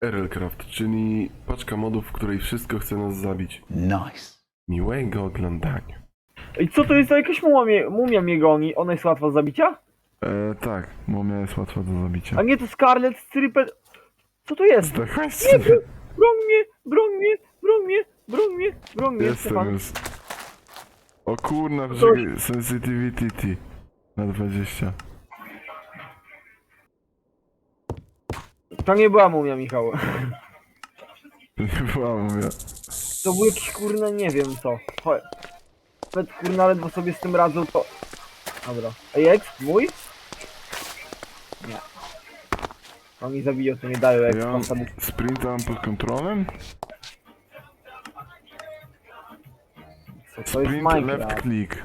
Erelcraft, czyli paczka modów, w której wszystko chce nas zabić. Nice. Miłego oglądania. I co to jest za jakaś mumia, mumia mnie goni? Ona jest łatwa do zabicia? E, tak, mumia jest łatwa do zabicia. A nie to Scarlet Stripper... Co to jest? To chodź, Broń mnie, broń mnie, broń mnie, broń mnie, broń mnie, jestem już. O kurna, poczekaj, sensitivity T na 20. To nie była mumia, Michał. To nie była mumia. To był jakiś kurna, nie wiem co. Chodź. Nawet kurna ledwo sobie z tym radzą, to... Dobra. Ej, X? Mój? Nie. Oni zabiją, to nie dają X. Ja mam sprinta mam pod kontrolą. Co, to jest Sprint left Minecraft. click.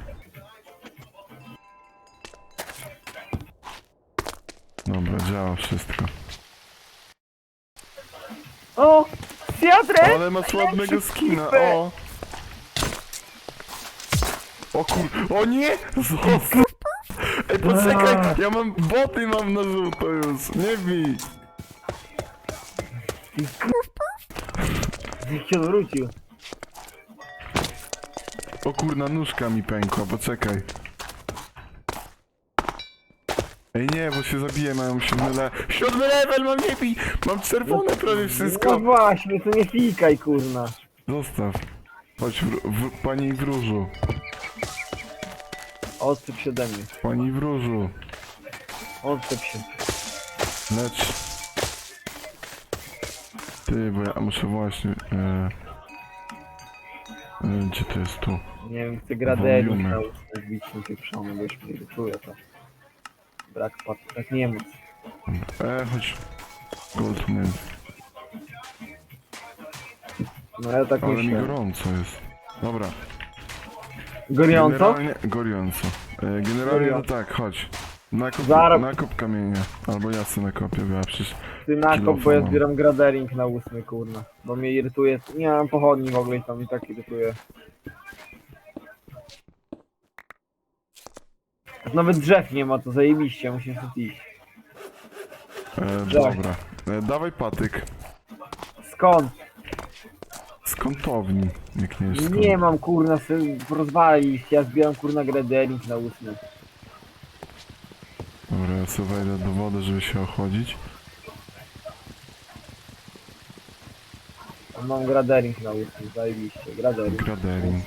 Dobra, działa wszystko. O! Theatre! Ale masz ładnego skina, o! O kur... O nie! Zostaw! Ej, poczekaj! Ja mam boty mam na żółto już! Nie bij! Niech się odwrócił. O kurna, nóżka mi pękła, poczekaj. Ej nie, bo się zabiję, mam siódmy level. Siódmy level mam, nie bij! Mam czerwone prawie No wszystko! właśnie, to nie fikaj, kurna. Zostaw. Chodź, wr w pani wróżu. Odczep się ode mnie. Pani wróżu. Odczep się. Lecz. Ty, bo ja muszę właśnie... E... E, gdzie to jest tu? Nie wiem, chcę graderii Volume. na wbić mi pieprzony, bo już mnie irytuje to. Brak pat... Tak nie móc. E, chodź. Goldman. No ja tak Ale mi myślę. gorąco jest. Dobra. Gorąco? Generalnie, gorąco. E, generalnie no Gorąco. tak, chodź. Nakop, Zaraz- nakop kamienia. Albo ja sobie nakopię, bo ja przecież... Ty nakop, bo ja zbieram gradering na ósmy, kurna. Bo mnie irytuje. Nie mam pochodni w ogóle i tam i tak irytuje. Nawet drzew nie ma, to zajebiście, musisz tu iść. E, dobra. E, dawaj patyk. Skąd? Z kątowni. Jak nie jest skąd. Nie mam kurna, sobie rozwalić. Ja zbieram kurna gradering na ósmy. Dobra, ja sobie wejdę do wody, żeby się ochłodzić. Mam gradering na ósmy, zajebiście, gradering. Gradering.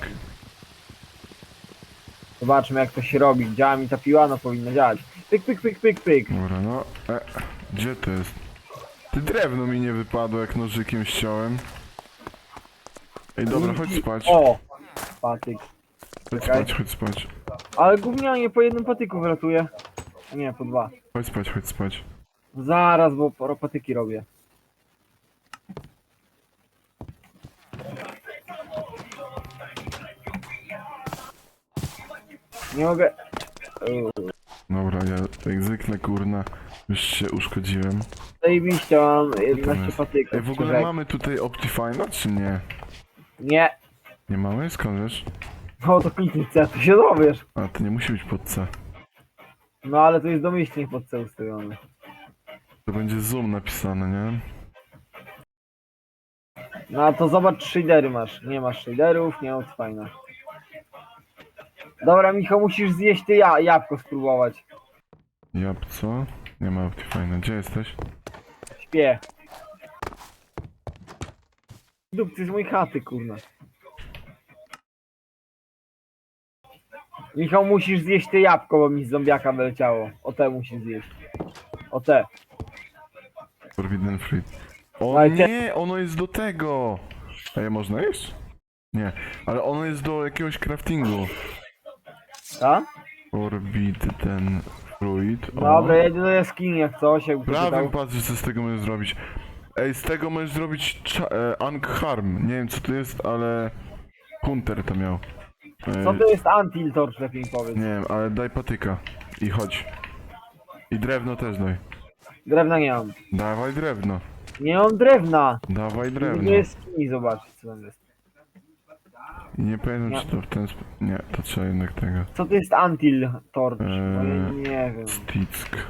Zobaczmy jak to się robi. Działa mi ta piła, no powinno działać. Pyk, pyk, pyk, pyk, pyk. Dobra, no. E, gdzie to jest? Ty drewno mi nie wypadło, jak nożykiem ściąłem. Ej, dobra, chodź spać. O! Patyk. Chodź czekaj. spać, chodź spać. Ale gównianie po jednym patyku wylatuje. Nie, po dwa. Chodź spać, chodź spać. Zaraz, bo poro patyki robię. Nie mogę. Uuu, Dobra, ja jak zwykle kurna już się uszkodziłem. Zajebiście, mam Tam 11 jest. patyków. Ej, w ogóle Czekaj. mamy tutaj Optifine'a, czy nie? Nie. Nie mamy? Skąd wiesz? No to C, to się dowiesz. A, to nie musi być pod C. No ale to jest domyślnie pod C ustawione. To będzie zoom napisane, nie? No a to zobacz shadery masz. Nie masz shaderów, nie ma fajna. Dobra Michał, musisz zjeść ty ja, jabłko spróbować. Jab, co? Nie ma Optifine'a. Gdzie jesteś? Śpię. Dupcy z mojej chaty, kurna. Michał, musisz zjeść te jabłko, bo mi z zombiaka wyleciało. O te musisz zjeść. O te. Forbidden Fruit. O Ale te- nie, ono jest do tego! Ej, można jeść? Nie, ale ono jest do jakiegoś craftingu. Ta? Forbidden Fruit. O. Dobra, jedę do jaskini jak coś, jakby Prawym pytał. patrz, co z tego możesz zrobić. Ej, z tego możesz zrobić cza- e. Nie wiem co to jest, ale... Hunter to miał. E, Co to jest Antiltorch, lepiej mi powiedz. Nie wiem, ale daj patyka. I chodź. I drewno też daj. Drewna nie mam. Dawaj drewno. Nie mam drewna. Dawaj Nie drewno. jest jaskini, zobaczyć co tam jest. I nie pamiętam czy to w ten sposób... Nie, to trzeba jednak tego. Co to jest Antiltorch? Bo ja Eee. nie wiem. Stick.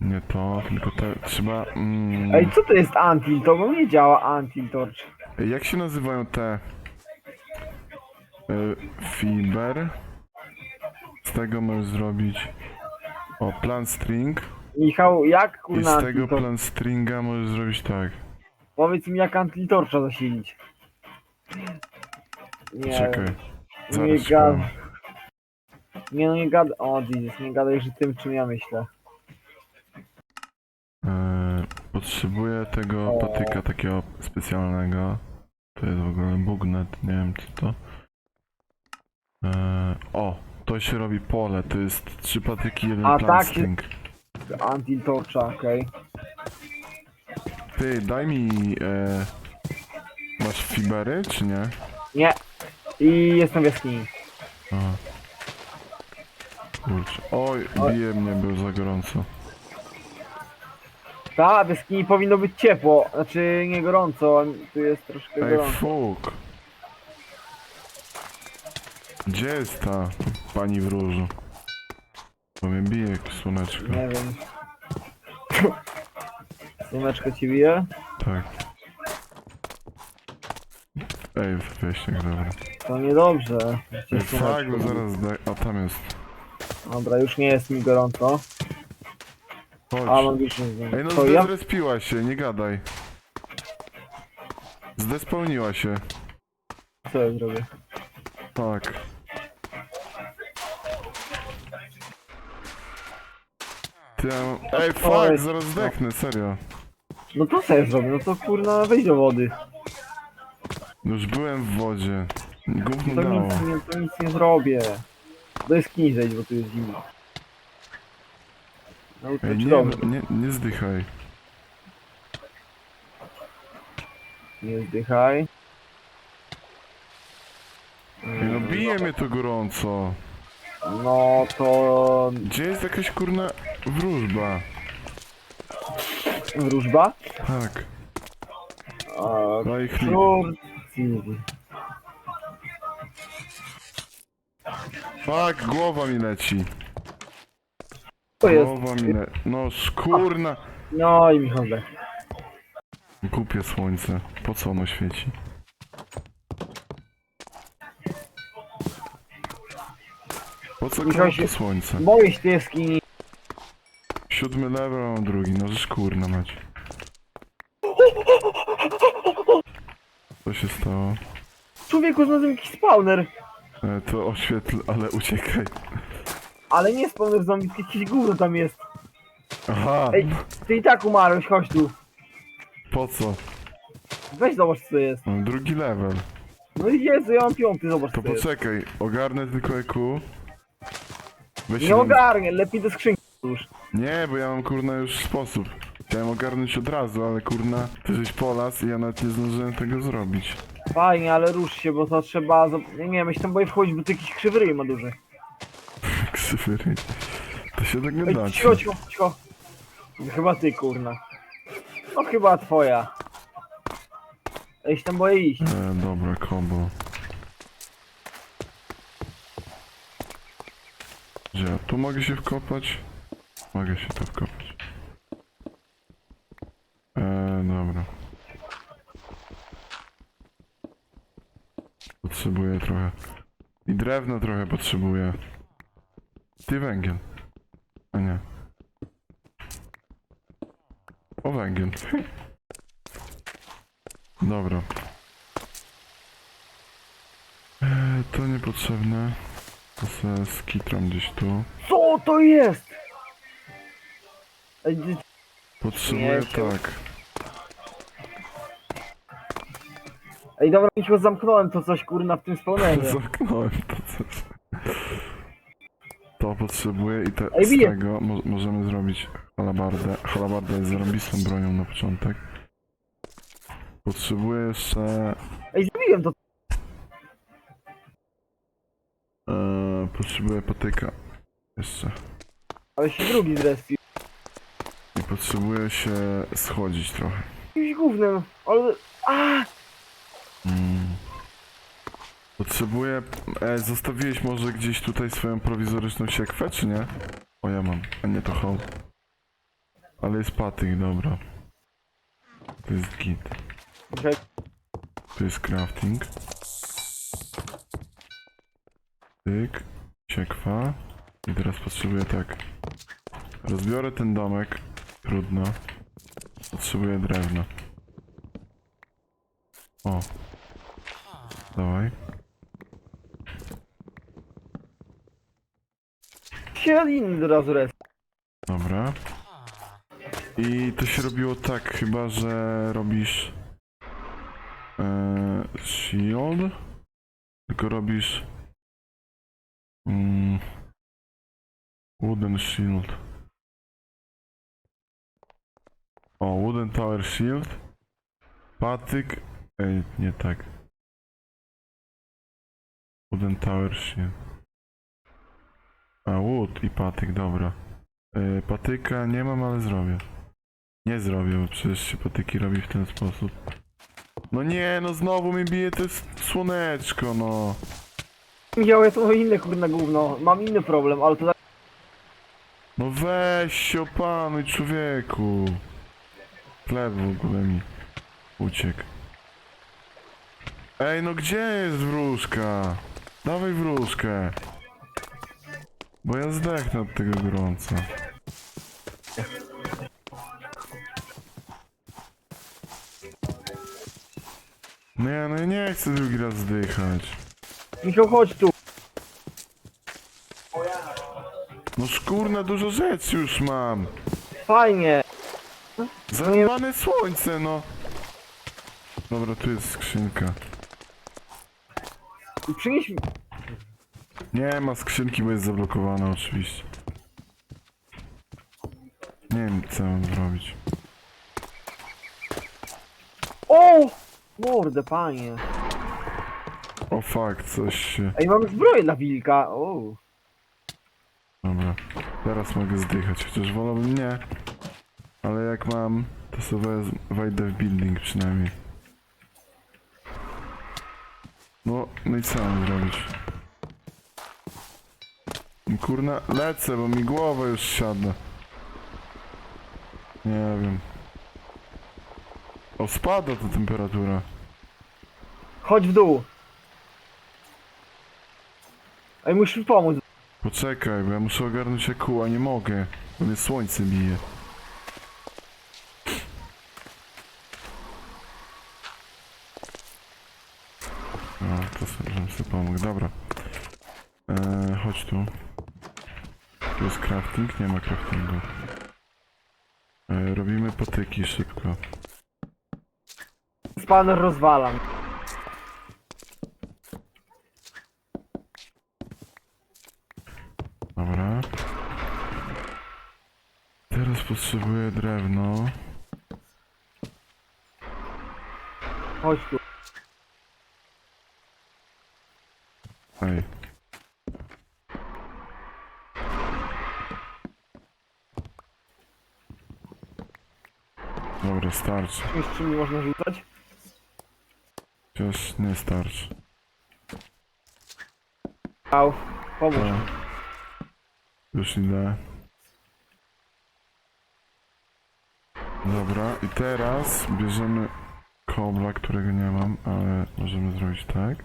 Nie to, tylko te, trzeba... Mm, Ej, co to jest Antil? To bo nie działa Antil Torch. jak się nazywają te... Y, fiber. Z tego możesz zrobić... O, plan string. Michał, jak I kurna z Antil tego Torch? plan stringa możesz zrobić tak. Powiedz mi jak Antil Torcha zasilić. Nie, Czekaj. nie Zaraz ci gad... powiem. Nie no nie gada... O Jesus, nie gadaj, że tym czym ja myślę. Eee, potrzebuję tego O. patyka takiego specjalnego. To jest w ogóle bugnet, nie wiem co to. Eee, o, to się robi pole, to jest trzy patyki, jeden A, tak. Antil Torcha, okej. Ty, daj mi... E, masz fibery, czy nie? Nie. I jestem w jaskini. Kurczę. Oj, bije mnie, było za gorąco. Ta, w jaskini powinno być ciepło. Znaczy nie gorąco, tu jest troszkę Ej, gorąco. fuk! Gdzie jest ta pani w różu? Bo mnie bije jak słoneczko. Nie wiem. Słoneczko ci bije? Tak. Ej, wieśniak, dobra. To niedobrze. Ej, Przecież fuck, bo zaraz daj... A tam jest. Dobra, już nie jest mi gorąco. A Chodź. mam już nie Ej, no To ja? się, nie gadaj. Zdespełniła się. Co ja zrobię? Tak. Ty, ja mam... Ej, fuck, zaraz zdechnę, serio. No to co ja zrobię? No to kurna wejdź do wody. Już byłem w wodzie. Gówno To dało. nic, nie, to nic nie zrobię. Do jaskini zejdź, bo tu jest zimno. No to Ej, czy nie, dobrze? nie, nie zdychaj. Nie zdychaj. Ej, no bije mnie to gorąco. No to... Gdzie jest jakaś kurna wróżba? Wróżba? Tak. A, Daj Turcji. Fuck, głowa mi leci. To jest... Głowa mi le... No szkurna. No i Michał zdech. Głupie słońce. Po co ono świeci? Po co Michał się- to słońce? Boję się tej jaskini. Siódmy level, a mam drugi. No żeż kurna mać. Co się stało? Człowieku znalazłem jakiś spawner. E, to oświetl, ale uciekaj. Ale nie spawner zombie, tylko jakieś gówno tam jest. Aha! Ej, ty i tak umarłeś, chodź tu. Po co? Weź zobacz co to jest. Mam drugi level. No i Jezu, ja mam piąty, zobacz To co to jest. poczekaj, ogarnę tylko EQ. Weź Nie ogarnię, lepiej do skrzynki już. Nie, bo ja mam kurna już sposób. Chciałem ogarnąć od razu, ale kurna, ty żeś polas i ja nawet nie zdążyłem tego zrobić. Fajnie, ale rusz się, bo to trzeba... Nie, nie, myślę, tam boję wchodzić, bo to jakiś krzywy ryj ma duży. Ksyfyry. To się tak nie Ej, da. cicho, cicho, cicho. Chyba ty, kurna. No chyba twoja. Ej, się tam boję iść. E, dobra, kombo. Gdzie? Tu mogę się wkopać? Mogę się tu wkopać. E, dobra. Potrzebuję trochę. I drewno trochę potrzebuję. Ty węgiel. A nie. O węgiel. Dobra. Eee, to niepotrzebne. To se skitram gdzieś tu. Co to jest? Potrzebuję tak. Ej, dobra, Michał, zamknąłem to coś, kurna, w tym spawnerze. Zamknąłem to coś. To potrzebuję i te, Ej, z bije. tego mo możemy zrobić halabardę. Halabarda jest zarąbistą bronią na początek. Potrzebuję jeszcze... Ej, zrobiłem to. Eee, potrzebuję patyka. Jeszcze. Ale się drugi zrespił. I potrzebuję się schodzić trochę. Jakimś gównem, ale... A! Mm. Potrzebuję... E, zostawiłeś może gdzieś tutaj swoją prowizoryczną siekwę, czy nie? O, ja mam. A nie, to hołd. Ale jest patyk, dobra. To jest git. Tu jest crafting. Tyk. Siekwa. I teraz potrzebuję tak. Rozbiorę ten domek. Trudno. Potrzebuję drewna. O. Dawaj. Razu res. Dobra. I to się robiło tak, chyba że robisz e, shield, tylko robisz mm, wooden shield. O, wooden tower shield. Patyk. Ej, nie tak. Wooden tower shield. A, wood i patyk, dobra. E, patyka nie mam, ale zrobię. Nie zrobię, bo przecież się patyki robi w ten sposób. No nie, no znowu mi bije to słoneczko, no. Ja to inne kurna gówno. Mam inny problem, ale to... No weź się opanuj, człowieku. Chleb w ogóle mi uciekł. Ej, no gdzie jest wróżka? Dawaj wróżkę. Bo ja zdechnę od tego gorąca. Nie, no ja nie chcę drugi raz zdychać. Michał, chodź tu. No szkurna, dużo rzeczy już mam. Fajnie. Zajebane słońce, no. Dobra, tu jest skrzynka. Przynieś mi... Nie ma skrzynki, bo jest zablokowana oczywiście. Nie wiem, co mam zrobić. O! Mordę, panie. O fuck, coś się... Ej, mam zbroję dla wilka. O. Dobra. Teraz mogę zdychać, chociaż wolałbym nie. Ale jak mam, to sobie wejdę w building przynajmniej. No, no i co mam zrobić? Kurna, lecę, bo mi głowa już siada. Nie wiem. O, spada ta temperatura. Chodź w dół. Ej, musisz mi pomóc. Poczekaj, bo ja muszę ogarnąć jaku, a nie mogę. Bo mnie słońce bije. No, to sobie, sobie pomógł. Dobra. Eee, chodź tu. Tu jest crafting? Nie ma craftingu. Eee, robimy patyki szybko. Spaner rozwalam. Dobra. Teraz potrzebuję drewno. Chodź tu. Ej. Dobra, starczy. Czymś, czym można rzucać? Chociaż nie starczy. Au. Pomóż. To... Już idę. Dobra, i teraz bierzemy kobla, którego nie mam, ale możemy zrobić tak.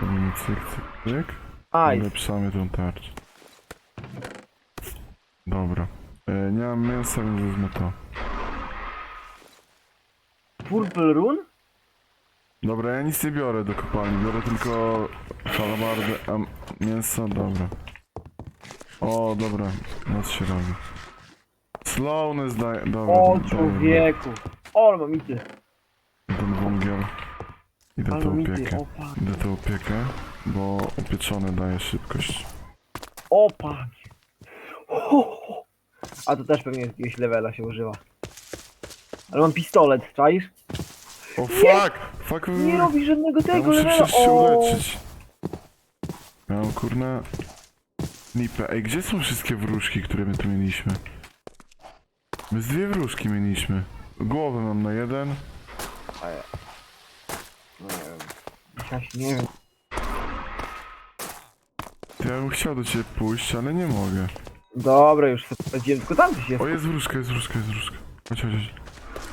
Robimy cyk, cyk, cyk. Nice. Ulepszamy tą tarczę. Dobra. E, nie mam mięsa, więc wezmę to. Purple Rune? Dobra, ja nic nie biorę do kopalni, biorę tylko halabardę, a mięso, dobra. O, dobra, noc się robi. Slowness daje, dobra. O człowieku. O, mam ity. Ten wągiel. Idę Ale ity. opiekę. Idę tę opiekę, bo upieczone daje szybkość. O pan. Ho, ho. A to też pewnie z jakiegoś levela się używa. Ale mam pistolet, czaisz? O fuck! Fuck! Nie robi żadnego Ja tego muszę levela. przecież się O. uleczyć. Ja mam kurna... Nipę. Ej, gdzie są wszystkie wróżki, które my tu mieliśmy? My z dwie wróżki mieliśmy. Głowę mam na jeden. Nie wiem. Jakaś, nie wiem. Ja bym chciał do ciebie pójść, ale nie mogę. Dobra, już sobie sprawdziłem, tylko tam coś jest. O, jest wróżka, jest wróżka, jest wróżka. Chodź, chodź, chodź.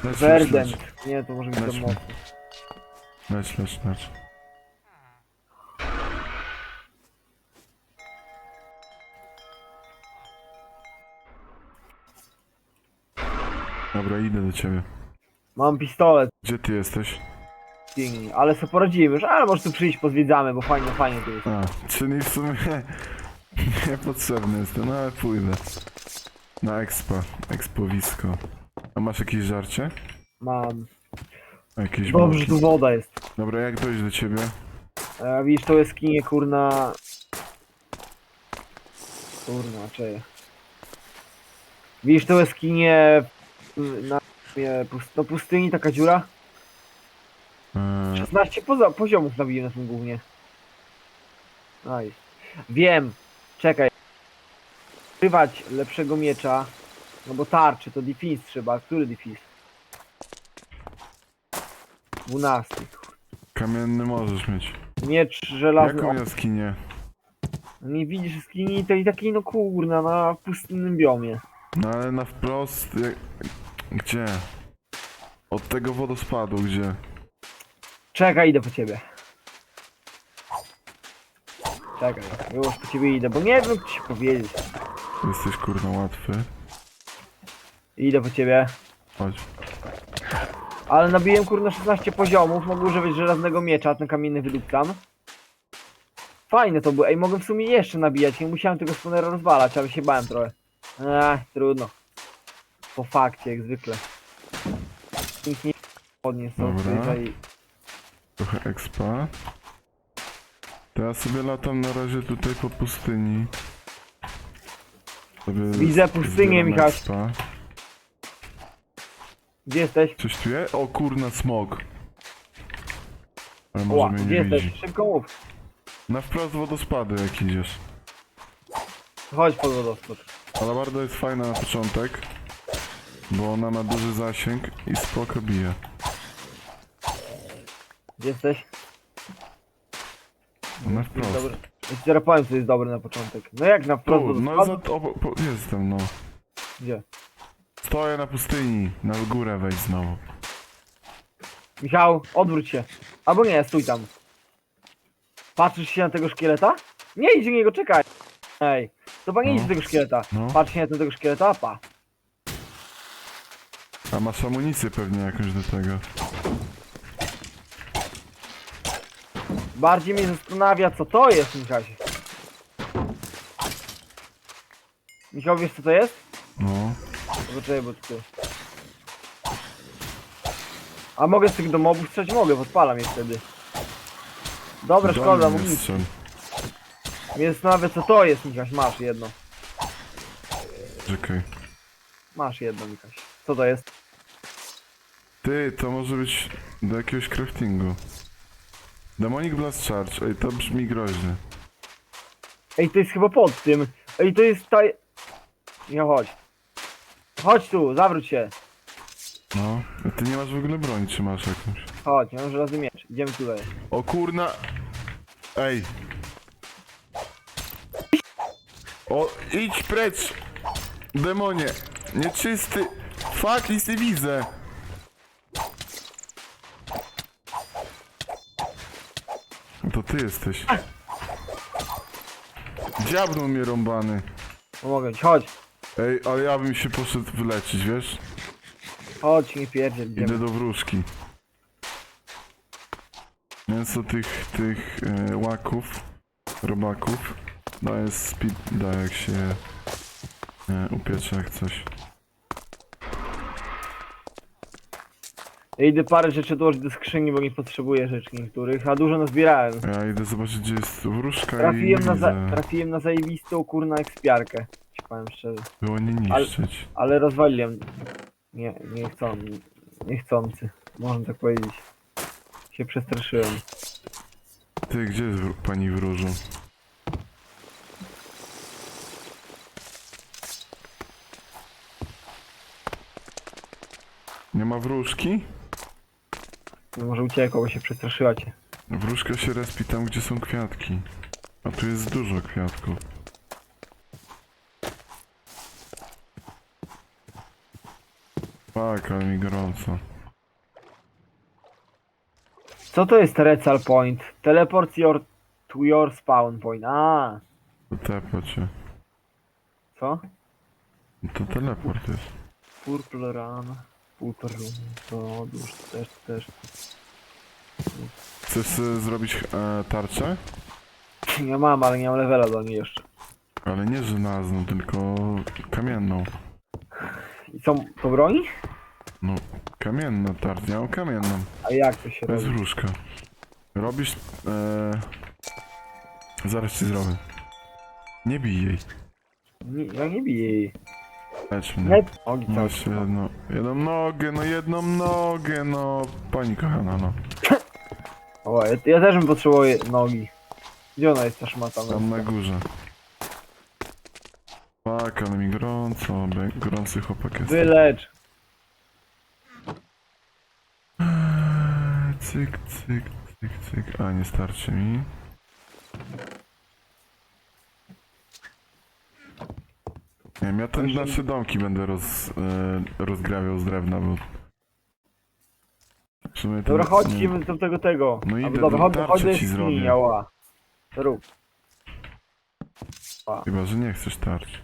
Leć, leć, leć, Nie, to może być Lećmy. mocno. leć, leć, leć. Dobra, idę do ciebie. Mam pistolet, Gdzie ty jesteś? Stingy, ale sobie poradzimy już, ale może tu przyjść, pozwiedzamy, bo fajnie, fajnie tu jest. A, czyli w sumie niepotrzebny jestem, no ale pójdę. Na expa, expowisko. A masz jakieś żarcie? Mam. Jakieś Dobrze, tu woda jest. Dobra, jak dojść do ciebie? E, widzisz, to jest kinie, kurna... Kurna, czyje? Widzisz, to jest kinie... Na pust no pustyni, taka dziura? Eee, 16 poza poziomów nabiję na tym głównie. Aj. Wiem. Czekaj. Używać lepszego miecza. No bo tarczy to defense trzeba. Który defense? 12. kamienny możesz mieć. Miecz żelazny. Jaką jaskinię? nie widzisz skini tej takiej no kurna na pustynnym biomie. No ale na wprost... Jak... Gdzie? Od tego wodospadu, gdzie? Czekaj, idę po ciebie. Czekaj, już po ciebie idę, bo nie wiem co ci powiedzieć. Jesteś kurna łatwy. Idę po ciebie. Chodź. Ale nabiłem kurna 16 poziomów, mogę używać żelaznego miecza, ten kamienny wydupcam. Fajne to było, ej mogę w sumie jeszcze nabijać, nie musiałem tego spawnera rozwalać, ale się bałem trochę. Eee, trudno. Po fakcie, jak zwykle. Nikt nie podniósł Dobra. tutaj. Trochę expa. To ja sobie latam na razie tutaj po pustyni. Sobie Widzę pustynię, zbieram Michał. expa. Gdzie jesteś? Coś tu jest? O kurna, smog. Ale może Ła, mnie gdzie nie jesteś? widzi. Szybko mów. Na wprost wodospady jak idziesz. Chodź pod wodospad. Alabarda jest fajna na początek, bo ona ma duży zasięg i spoko bije. Gdzie jesteś? Na wprost. Dobry. Ja ci zaraz powiem co jest dobre na początek. No jak na wprost Tu, no wodospadu? za, o, po, jestem, no. Gdzie? Stoję na pustyni, na górę wejść znowu. Michał, odwróć się. Albo nie, stój tam. Patrzysz się na tego szkieleta? Nie idź do niego, czekaj. Ej, to pan nie No. idź do tego szkieleta. No. Patrz się na tego szkieleta, pa. A masz amunicję pewnie jakąś do tego. Bardziej mnie zastanawia, co to jest, Michał. Michał, wiesz co to jest? No. Poczekaj, bo ty. A mogę z tych do mobów strzelać? Mogę, podpalam je wtedy. Dobra, Do szkoda, strzel. Mnie zastanawia, co to jest, Michał. Masz jedno. Czekaj. Masz jedno, Michał. Co to jest? Ty, to może być do jakiegoś craftingu. Demonic Blast Charge, ej, to brzmi groźnie. Ej, to jest chyba pod tym. Ej, to jest taj... Nie, chodź. Chodź tu, zawróć się. No. Ty nie masz w ogóle broni, czy masz jakąś? Chodź, ja mam żelazny miecz. Idziemy tutaj. O kurna! Ej! O, idź precz! Demonie! Nieczysty! Fuck, nic nie widzę! To ty jesteś. Diabną mnie rąbany. Pomogę ci, chodź. Ej, ale ja bym się poszedł wyleczyć, wiesz? Chodź, nie pierdziel, idziemy. Idę do wróżki. Mięso tych, tych e, łaków, robaków daje speed, daje jak się e, upiecze jak coś. Ja idę parę rzeczy dołożyć do skrzyni, bo nie potrzebuję rzeczy niektórych, a dużo nazbierałem. Ja idę zobaczyć gdzie jest wróżka Trafiłem i na, za, widzę. trafiłem na zajebistą kurna ekspiarkę. Powiem szczerze. Było nie Ale- niszczyć. Ale rozwaliłem. Nie, nie chcą, niechcący. Można tak powiedzieć. Się przestraszyłem. Ty, gdzie jest wró- pani wróżu? Nie ma wróżki? Może uciekło, bo się przestraszyła cię. Wróżka się respi tam, gdzie są kwiatki. A tu jest dużo kwiatków. Fuck, ale mi gorąco. Co to jest Recal Point? Teleport your, to your spawn point. A, tepa cię. co? To teleport jest. Purple Run. Purple Run. To odłóż też, też. Chcesz zrobić e, tarczę? Ja mam, ale nie mam levela do niej jeszcze. Ale nie żelazną, tylko kamienną. I co, to broni? No, kamienną. Ja mam kamienną. A jak to się To jest robi? wróżka. Robisz... E... Zaraz ci zrobię. Nie bij jej. Nie, ja nie biję jej. Lecz mnie. Net. Ogi cały Masz jedno, jedną nogę, no jedną nogę, no. Pani kochana, no. O, ja, ja też bym potrzebował je- nogi. Gdzie ona jest ta szmata? Tam na górze. Tak, ale mi gorąco, be- gorący chłopak jest. Wylecz. Eee, Cyk, cyk, cyk, cyk. A, nie starczy mi. Nie wiem, ja ten nasze domki będę roz, e, rozgrawiał z drewna, bo... W sumie to Dobra, nie- chodź, idziemy do tego tego. No idę, dobra, no chodź, tarczę chodź do ci zrobię. jaskini, ała. To rób. Chyba, że nie chcesz tarć.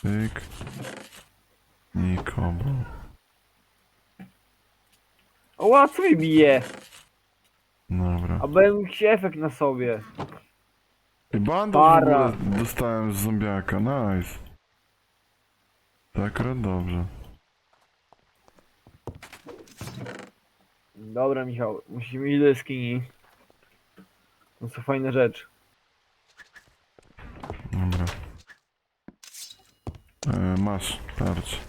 Cyk. Nikogo. Ła, co mi bije? Dobra. A będę jakiś efekt na sobie. I bandaż w Para. ogóle dostałem z zombiaka, nice. Tak, akurat dobrze. Dobra, Michał, musimy iść do jaskini. To są fajne rzeczy. Dobra. E, masz tarcz.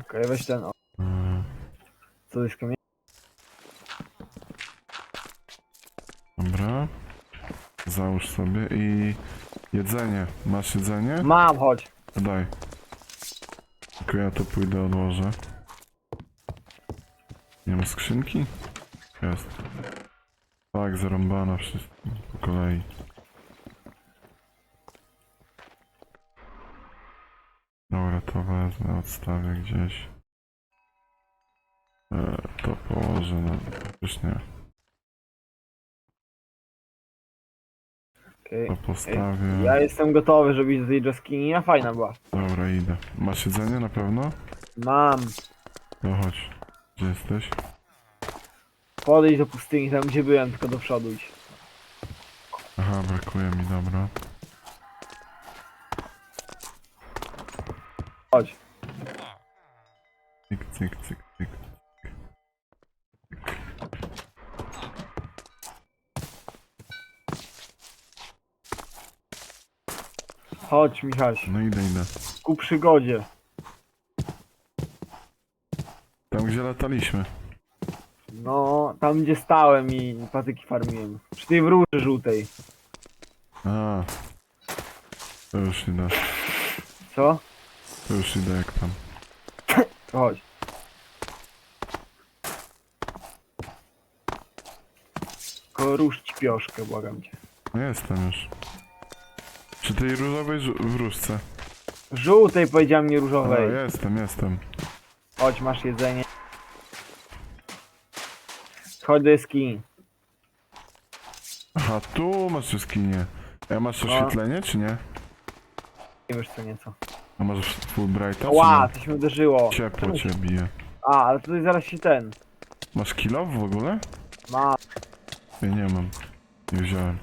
Okej, weź ten, o, E, co kamień? dobra. Załóż sobie i jedzenie. Masz jedzenie? Mam, chodź. Daj. Tylko ja to pójdę odłożę. Nie ma skrzynki? Jest. Tak, zarąbana wszystko po kolei. Wezmę, odstawię gdzieś. E, to położę na... Już nie. Okej. To postawię. Ja jestem gotowy, żeby iść do tej jaskini, a fajna była. Dobra, idę. Masz jedzenie na pewno? Mam. To chodź. Gdzie jesteś? Podejdź do pustyni, tam gdzie byłem, tylko do przodu idź. Aha, brakuje mi, dobra. Chodź. Cyk, cyk, cyk, cyk. Chodź, Michaś. No idę, idę. Ku przygodzie. Tam gdzie lataliśmy. No, tam gdzie stałem i patyki farmiłem. Przy tej wróży żółtej. A. To już idę. Co? To już idę jak tam. To chodź. Tylko rusz ćpioszkę, błagam cię. Jestem już. Przy tej różowej żu- wróżce. Żółtej powiedziałem, nie A, różowej. jestem, jestem. Chodź, masz jedzenie. Chodź do jaskini. Aha, tu masz jaskinię. A masz No. oświetlenie, czy nie? Nie wiesz co nieco. A masz Fulbrighta, Ła, coś mi uderzyło. Ciepło cię bije. A, ale tutaj zaraz się ten. Masz kilo w ogóle? Ma. Ja nie mam. Nie wziąłem.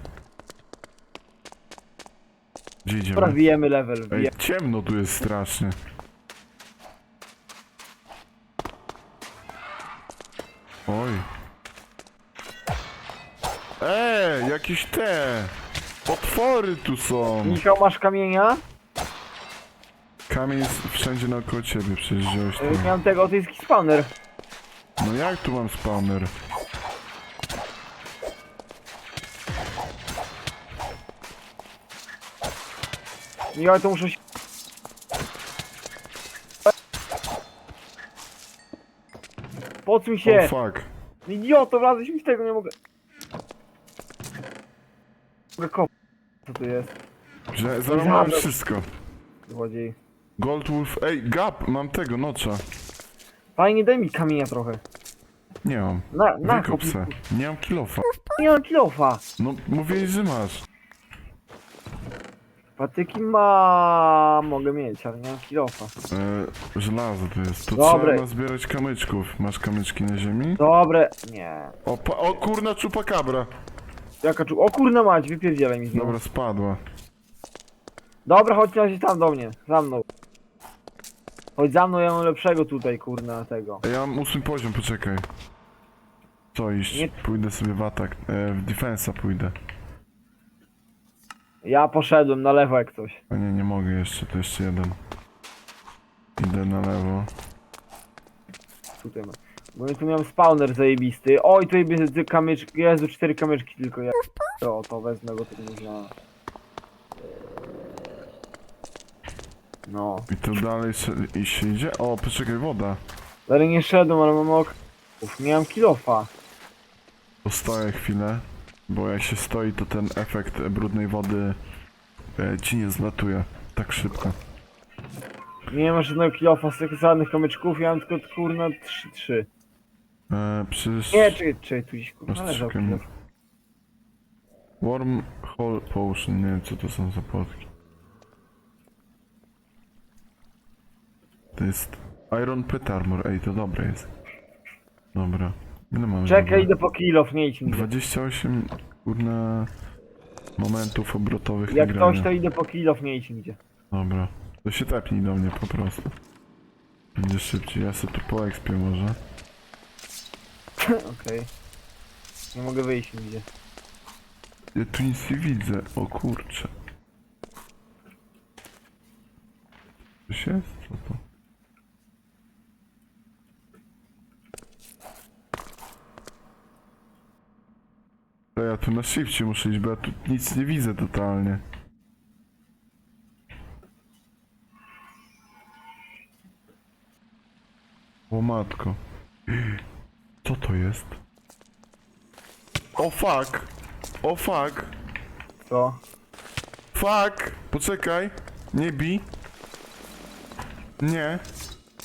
Gdzie idziemy? Dobra, wbijemy level. Ej, ciemno tu jest strasznie. Oj. Ej, jakieś te. Potwory tu są. Michał, masz kamienia? Kamień jest wszędzie naokoło ciebie, przecież wziąłeś to. Miałem tego, to jest jakiś spawner. No jak tu mam spawner? Michał, to muszę się... Oh się! fuck. Idioto, wlazłeś mi w tego, nie mogę. Mogę kopać. Co to jest? Że Zabrał. wszystko. Złodziej. Gold Wolf, ej, gap, mam tego, nocza. Fajnie, daj mi kamienia trochę. Nie mam. Na, na Wykop chłop, se. Nie mam kilofa. nie mam kilofa. No, mówiłeś, że masz. Patyki ma... mogę mieć, ale nie mam kilofa. E, żelazo to jest. To Dobre. trzeba nazbierać kamyczków. Masz kamyczki na ziemi? Dobre, nie. O, pa, o kurna, czupakabra. Jaka czu... O kurna mać, wypierdzielaj mi znowu. Dobra, spadła. Dobra, chodź na razie tam do mnie, za mną. Chodź za mną, ja mam lepszego tutaj, kurna, tego. Ja mam ósmy poziom, poczekaj. Co iść? Nie- Pójdę sobie w atak. E, w defensa pójdę. Ja poszedłem na lewo jak coś. A nie, nie mogę jeszcze, to jeszcze jeden. Idę na lewo. Tutaj mam. Bo ja tu miałem spawner zajebisty. Oj, tutaj będzie kamyczki, Jezu, cztery kamyczki tylko ja. To, to wezmę, bo to można... No. I tu dalej się, i się idzie? O, poczekaj, woda. Dalej nie szedłem, ale mam ok... Uf, nie mam kilofa. Postoję chwilę, bo jak się stoi, to ten efekt brudnej wody e, ci nie zlatuje tak szybko. Nie mam żadnego kilofa z tych żadnych kamyczków, ja mam tylko kurna 3-3. E, przecież... Nie, czy, czy tu gdzieś kurna Masz leżał trzy kilof. Wormhole Potion, nie wiem co to są za płotki. To jest Iron Pit Armor, ej to dobre jest. Dobra. Ile mamy? Czekaj, idę po kilof, nie idź mi. 28 kurna momentów obrotowych Jak nagrania. ktoś to idę po kilof, nie idź nigdzie. Dobra. To się tepnij do mnie po prostu. Będzie szybciej. Ja sobie tu poekspię może. Okej. Nie mogę wyjść nigdzie. Ja tu nic nie widzę. O kurcze. Coś jest? Co to? To ja tu na shifcie muszę iść, bo ja tu nic nie widzę totalnie. O matko. Co to jest? O fuck! O fuck! Co? Fuck! Poczekaj! Nie bij! Nie!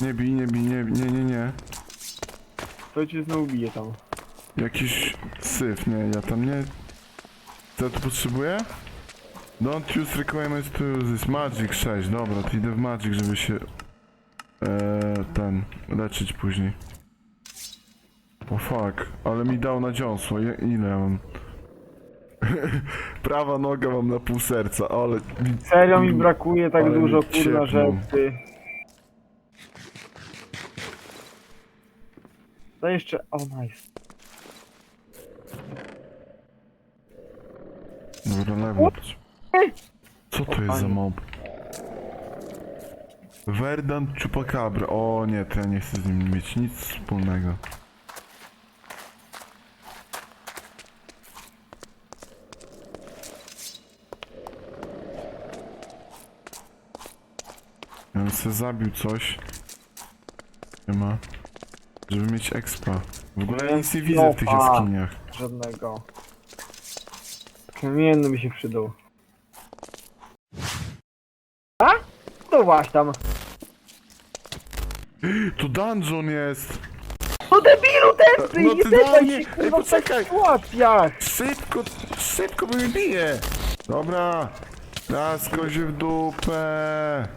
Nie bij, nie bij, nie, nie, nie, nie. To cię znowu bije tam. Jakiś syf, nie, ja tam nie... Co tu potrzebuję? Don't use requirements to use this. Magic 6, dobra, to idę w Magic, żeby się... E, ten... leczyć później. O fuck, ale mi dał na dziąsło, Je- ile ja mam? Prawa noga mam na pół serca, ale... Serio mi brakuje tak Ale dużo kurna rzeczy. To jeszcze... O nice. Lewo. Co to jest za mob? Verdant Chupacabra. O nie, to ja nie chcę z nim mieć nic wspólnego. Ja bym sobie zabił coś. Nie ma. Żeby mieć expa. W ogóle ja nic nie widzę w tych Opa. jaskiniach. Żadnego. Kamienny mi się przydał. A? To właśnie tam. Tu dungeon jest! No debilu tępy! No nie ty pytaj daj się Ej, kurwa w poczekaj. takich! Szybko, szybko, mnie bije! Dobra, raz kozie w dupę.